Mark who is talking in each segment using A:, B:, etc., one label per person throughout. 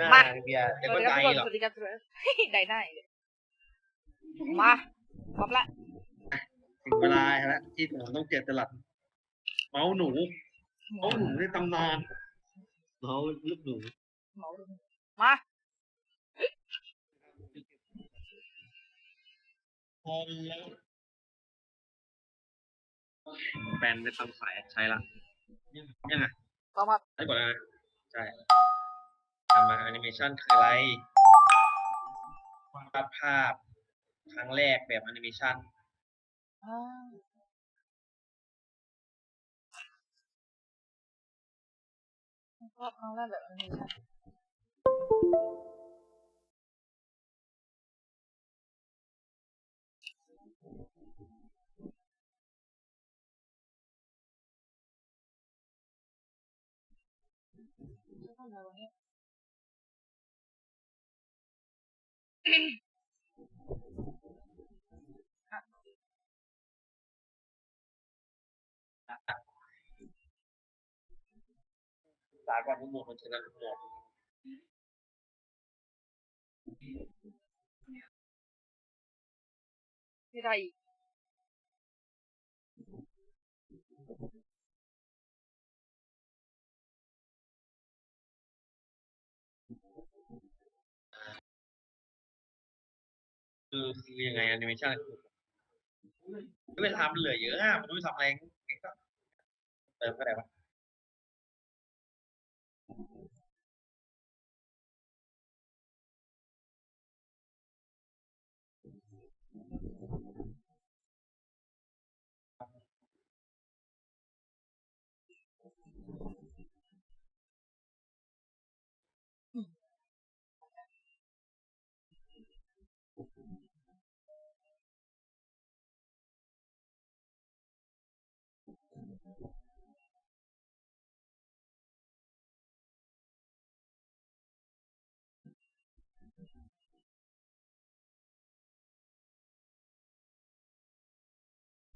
A: น้า
B: มา
A: เบียร์เดี๋ยวก็
B: ส
A: ไกล
B: วัสดี
A: หร
B: ค
A: อก
B: สวัสดีครับสวัสดีครับได้หน้าอีกเลยมาพร้อมละ
A: ถึงเวลาแล้วที่ผมต้องเจอตลัดเมาส์หนูเมาส์หนูในตำนานเมาส์ลูกหนู
B: เหมาเลยมา
A: พอแล้วแฟนไปทำสายใช้ละยังยังไง
B: พร้อมครับ
A: ใช้ก่อนนะใช่ ทำมาแอนิเมชันคืออะไรวาดภาพ ครั้งแรกแบบแอนิเมชัน
B: อ่าก็ครั้งแรกแบบนี้นะทำอะไรวะเนี่ย
A: สายก่อนทั้งหมดมัน คือคือยังไงแอนิเมชันเวลามันเหลือเยอะอะมันไม่ทำอะไรก็เติมก็ได้ปะ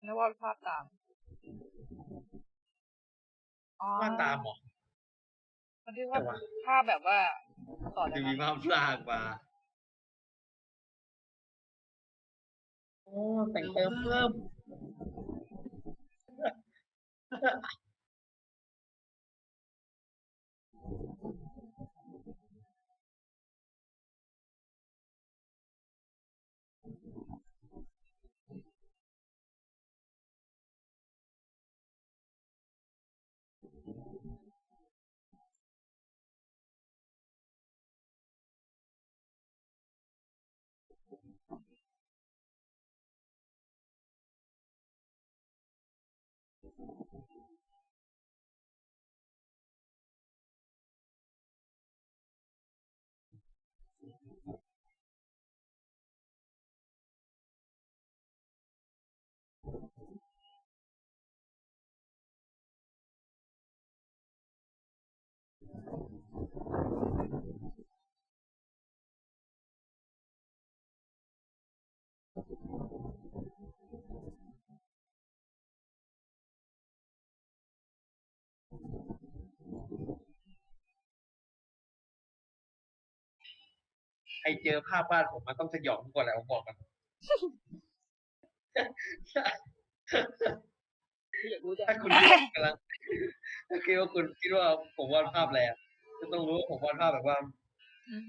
A: น
B: นึกว่าภาพตามอ๋อ
A: วาดตามเหรอ
B: มันที่
A: แต่
B: ว่า
A: ว่า
B: ภาพแบบว่าต่อจาก
A: จะ
B: นั้
A: มี
B: น
A: ภาพลากมาโอ้แต่งเติมเพิ่ม รเจอภาพบ้านผมมันต้องสยองกว่าแหละผมบอกกัน
B: อยากรู้จัง
A: ถ้าคุณคิดว่ากำลังถ้าคิดว่าคุณคิดว่าผมวาดภาพอะไรอะก็ต้องรู้ว่าผมวาดภาพแบบว่า
B: อืม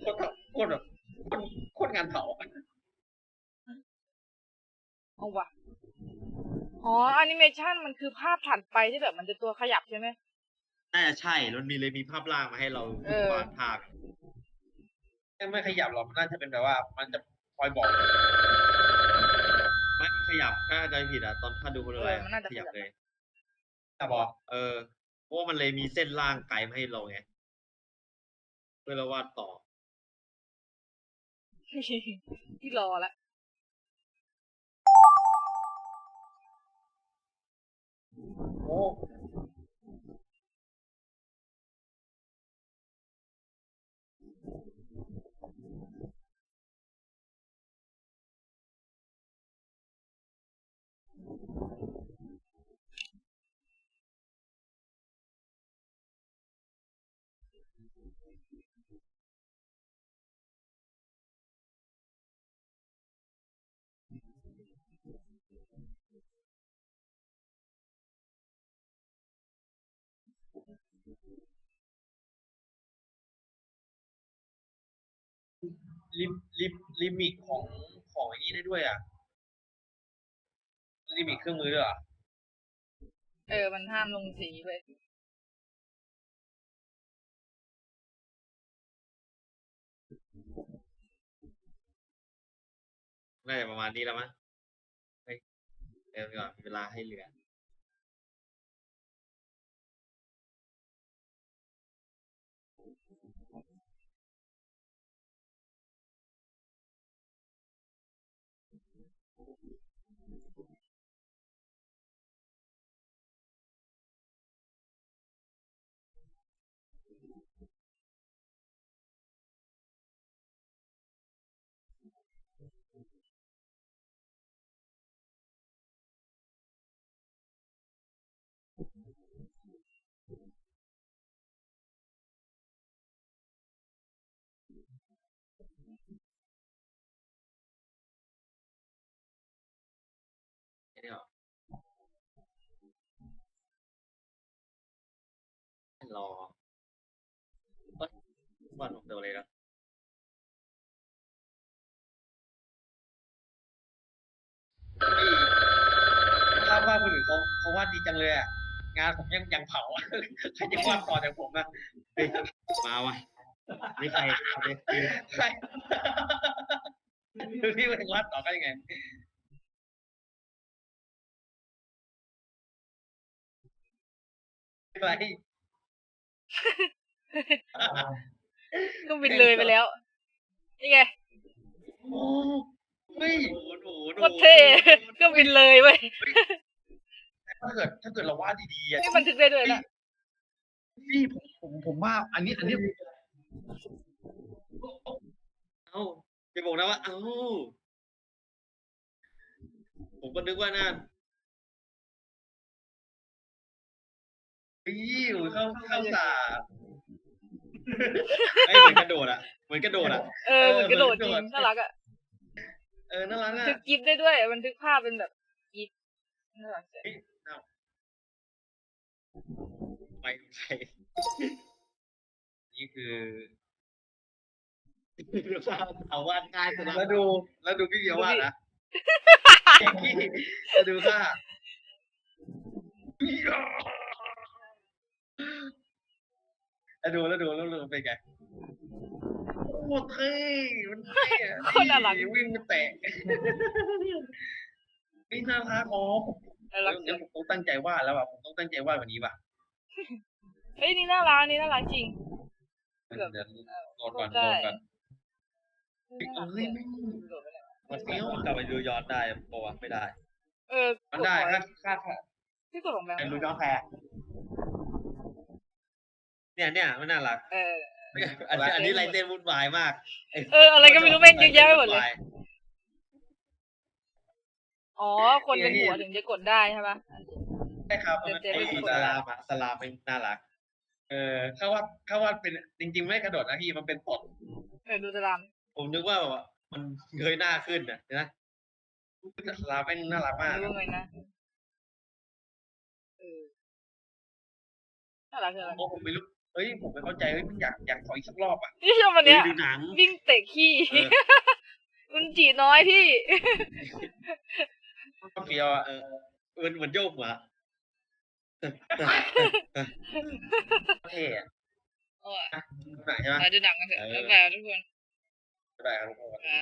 A: โคตรโคตรแบบโคตรโคตรงานเผาอะ
B: เอาว่ะอ๋อแอนิเมชันมันคือภาพถัดไปที่แบบมันจะตัวขยับใช่ไหม
A: น่าจะใช่แล้วมีเลยมีภาพล่างมาให้เรา
B: เออ
A: วาดภาพ ไม่ไม่ขยับหรอกมันน่าจะเป็นแบบว่า มันจะคอยบอกไม่ขยับถ้าใจผิดอะตอนถ้าดูบนอะไร
B: เออมันน่าจะ
A: ขยับ
B: ขยับ
A: เลยแต่บอก เออเพราะว่ามันเลยมีเส้นล่างไกลมาให้เราไงพื่อเราวาดต่อ
B: ที่รอละ
A: โอ้ ลิมลิมลิมิตของของไอ้นี้ได้ด้วยอะ ลิมิตเครื่องมือด้วยเหรอะ
B: เออ มันห้ามลงสีเลย
A: น่าจะประมาณนี้แล้วมั้งเฮ้ยเดี๋ยวก่อนมีเวลาให้เหลือ รอรอเอ้ยวาดผมเดียวเลยนะภาพวาดคนอื่นเขาเขาวาดดีจังเลยอะ งานผมยังยังเผาใครจะวาดต่อจากผมนะมาว่ะ นี่ใครเอาดิใครดูที่มันวาดต่อกันยังไงไป
B: ก็บินเลยไปแล้ว นี่ไง
A: โอ้เฮ้ยโหหนูหนู
B: โคตรเท่ก็บินเลยเว้ย
A: ถ้าเกิดถ้าเกิดเราวาดดีๆอะ
B: นี่บันทึกได้ด้วยนะ
A: พี่ผมผมผมว่า อันนี้ อันนี้ เอ้าจะบอกนะว่า เอ้า ผมก็นึกว่านั่นอี้ยเข้าเข้าสาไอ้ยเหมือนกระโดดอะ เหมือนกระโดดอะ
B: เออมันกระโดดจริง
A: เออ
B: น่ารักอะ
A: เออ น่ารัก
B: บัน
A: อะ
B: ทึกกิฟได้ด้วยบันทึกภาพเป็นแบบกิฟน่ารักจัง
A: ไปไป นี่คือเอาวาดง่ายสุดแล้วดู แล้วดูพี่เบียร์วาดนะแล้วดูค่ะแล้วดูแล้วดูแล้วดูเป็นไงโอ้เท่มันเท่อะ
B: โคตรน่ารัก
A: วิ่งมาแตะนี่น่ารักอ๋อ
B: น่ารัก
A: เดี๋
B: จั
A: ยว
B: ง
A: ผมต้องตั้งใจวาดแล้วอะผมต้องตั้งใจวาดแบบนี้ป่ะ
B: เฮ้ยนี่น่ารักนี่น่ารักจริง
A: เดี๋ยว
B: แบบ
A: โหลดก่อนโห
B: ได้
A: ลดก่อน
B: น่ารัก
A: เฮ้ย
B: จัง
A: ไม่
B: โดดไปไหนวะ
A: มันเฟี้ยวกลับไปดูย้อนได้ปะวะไม่ได้
B: เออ
A: มัน
B: ก
A: ได้
B: ไว้
A: ค่าค่า
B: ที่กดของแบงค์
A: เป็นดูย้อนแพ้เนี่ยเนี่ยมันน่ารัก
B: เออ
A: อันนี้อันนี้ลายเส้นวุ่นวายมาก
B: เออ อะไรก็ไม่รู้แม่งเยอะแยะไปหมดเลย อ๋อ คนเป็นหัวถึงจะกดได้ใช่ปะ
A: ใช่ครับมัน
B: เจเจ
A: ไอ้
B: ไม่กด
A: สลามอะสลามเป็นน่ารัก เออถ้าว่าถ้าว่าเป็นจริง ๆ ไม่กระโดดนะพี่มันเป็นตด
B: เออดูตาราง
A: ผมนึกว่าแบบว่ามันเงยหน้าขึ้นน่ะเห็นะสลามเป็นน่ารักมาก
B: ดูไงนะเออน่ารักเลย
A: โอ้ผมไม่รู้เฮ้ยผมไม่เข้าใจเฮ้ยมันอยากอยากขออีกสักรอบอะ
B: นี่ชอบวันเนี้ย
A: เฮ้ยดูหนัง
B: วิ่งเตะขี้
A: เออ
B: อุนจีน้อยพี่
A: ก็เฟียวอะเออมันเหมือนโยกหัว เท่อะหนังใช่ไหม
B: มาดูหนังกันเถอะ
A: เออ
B: บ๊ายบายทุกคน
A: ได้ครับทุกคน
B: อ่า